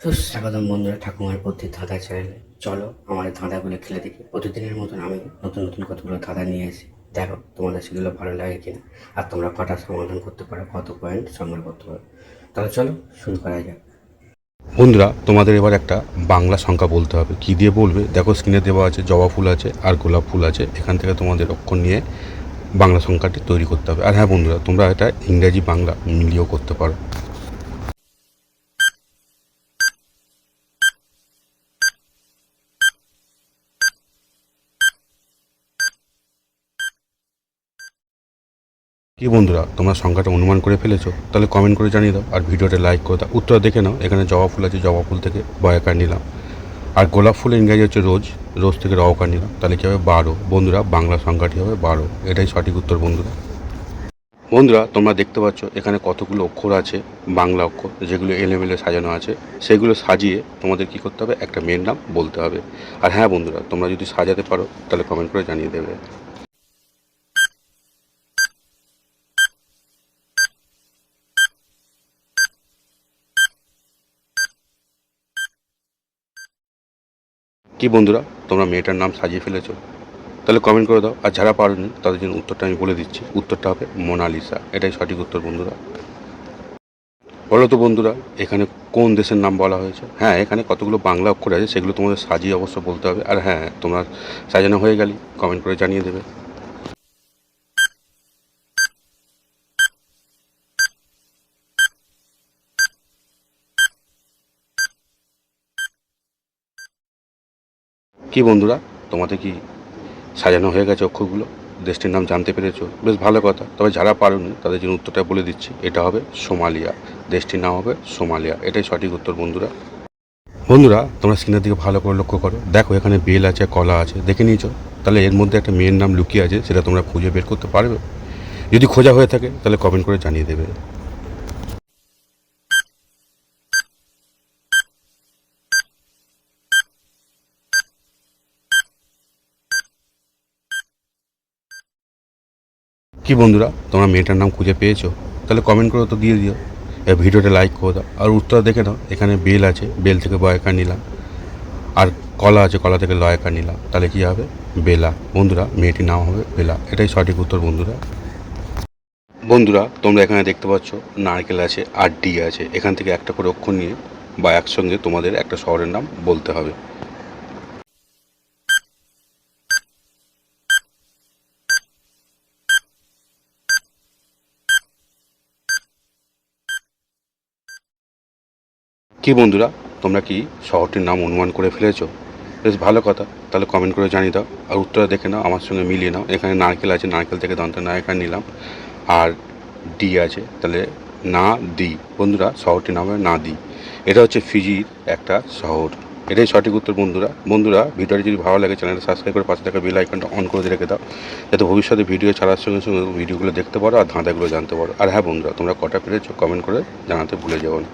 সুস্বাগতম বন্ধুরা ঠাকুমার প্রতি ধাঁধা চ্যানেলে চলো আমাদের ধাঁধাগুলো খেলে দেখি। প্রতিদিনের মতন আমি নতুন নতুন কতগুলো ধাঁধা নিয়ে এসি দেখো তোমাদের সেগুলো ভালো লাগে কিনা। আর তোমরা কটা সমাধান করতে পারো কত পয়েন্ট সংগ্রহ করতে পারো। তাহলে চলো শুরু করা যাক। বন্ধুরা তোমাদের এবার একটা বাংলা সংখ্যা বলতে হবে। কি দিয়ে বলবে? দেখো স্ক্রিনে দেওয়া আছে জবা ফুল আছে আর গোলাপ ফুল আছে। এখান থেকে তোমাদের অক্ষর নিয়ে বাংলা সংখ্যাটি তৈরি করতে হবে। আর হ্যাঁ বন্ধুরা তোমরা এটা ইংরাজি বাংলা মিলিয়েও করতে পারো। কি বন্ধুরা, তোমরা সংখ্যাটা অনুমান করে ফেলেছো? তাহলে কমেন্ট করে জানিয়ে দাও, আর ভিডিওটা লাইক করে দাও। উত্তর দেখে নাও, এখানে জবা ফুল আছে, জবা ফুল থেকে বয়াকার নিলাম। আর গোলাপ ফুল ইংরাজি হচ্ছে রোজ রোজ থেকে রওকার নিলাম। তাহলে কী হবে? বারো। বন্ধুরা, বাংলা সংখ্যাটি হবে বারো। এটাই সঠিক উত্তর, বন্ধুরা। বন্ধুরা, তোমরা দেখতে পাচ্ছ, এখানে কতগুলো অক্ষর আছে, বাংলা অক্ষর, যেগুলো এলেমেলে সাজানো আছে। সেগুলো সাজিয়ে তোমাদের কি করতে হবে? একটা মেয়ের নাম বলতে হবে। আর হ্যাঁ বন্ধুরা, তোমরা যদি সাজাতে পারো, তাহলে কমেন্ট করে জানিয়ে দেবে। কি বন্ধুরা, তোমরা মেয়েটার নাম সাজিয়ে ফেলেছো? তাহলে কমেন্ট করে দাও, আর যারা পারোনি, তাদের জন্য উত্তরটা আমি বলে দিচ্ছি। উত্তরটা হবে মোনালিসা। এটাই সঠিক উত্তর, বন্ধুরা। বলো তো বন্ধুরা, এখানে কোন দেশের নাম বলা হয়েছে? হ্যাঁ এখানে কতগুলো বাংলা অক্ষর আছে, সেগুলো তোমাদের সাজিয়ে অবশ্য বলতে হবে। আর হ্যাঁ তোমরা সাজানো হয়ে গেলি কমেন্ট করে জানিয়ে দেবে। কি বন্ধুরা, তোমাদের কি সাজানো হয়ে গেছে অক্ষরগুলো? দেশটির নাম জানতে পেরেছ? বেশ ভালো কথা। তবে যারা পারোনি, তাদের জন্য উত্তরটা বলে দিচ্ছি। এটা হবে সোমালিয়া। দেশটির নাম হবে সোমালিয়া। এটাই সঠিক উত্তর, বন্ধুরা। বন্ধুরা, তোমরা স্ক্রিনের দিকে ভালো করে লক্ষ্য করো। দেখো, এখানে বেল আছে, কলা আছে। দেখে নিয়েছো? তাহলে এর মধ্যে একটা মেয়ের নাম লুকিয়ে আছে, সেটা তোমরা খুঁজে বের করতে পারবে? যদি খোঁজা হয়ে থাকে, তাহলে কমেন্ট করে জানিয়ে দেবে। কি বন্ধুরা, তোমরা মেয়েটার নাম খুঁজে পেয়েছ? তাহলে কমেন্ট করে তো দিয়ে দিও। এই ভিডিওটা লাইক করে দাও। আর উত্তর দেখে নাও, এখানে বেল আছে, বেল থেকে বয়কার নিলাম। আর কলা আছে, কলা থেকে লয়কার নিলাম। তাহলে কী হবে? বেলা। বন্ধুরা, মেয়েটির নাম হবে বেলা। এটাই সঠিক উত্তর, বন্ধুরা। বন্ধুরা, তোমরা এখানে দেখতে পাচ্ছ, নারকেল আছে আর ডি আছে। এখান থেকে একটা করে অক্ষর নিয়ে বা একসঙ্গে তোমাদের একটা শহরের নাম বলতে হবে। কি বন্ধুরা, তোমরা কি শহরটির নাম অনুমান করে ফেলেছো? বেশ ভালো কথা, তাহলে কমেন্ট করে জানিয়ে দাও, আর উত্তরটা দেখে নাও, আমার সঙ্গে মিলিয়ে নাও। এখানে নারকেল আছে, নারকেল থেকে দন্ত নায়কা নিলাম। আর ডি আছে, তাহলে না দি বন্ধুরা, শহরটির নাম না দি এটা হচ্ছে ফিজির একটা শহর। এটাই সঠিক উত্তর, বন্ধুরা। বন্ধুরা, ভিডিওটি যদি ভালো লাগে, চ্যানেলটা সাবস্ক্রাইব করে পাশে থাকা বেল আইকনটা অন করে রেখে দাও, যাতে ভবিষ্যতে ভিডিও ছাড়ার সঙ্গে সঙ্গে ভিডিওগুলো দেখতে পারো আর ধাঁধাগুলো জানতে পারো। আর হ্যাঁ বন্ধুরা, তোমরা কটা পেরেছ কমেন্ট করে জানাতে ভুলে যাও না।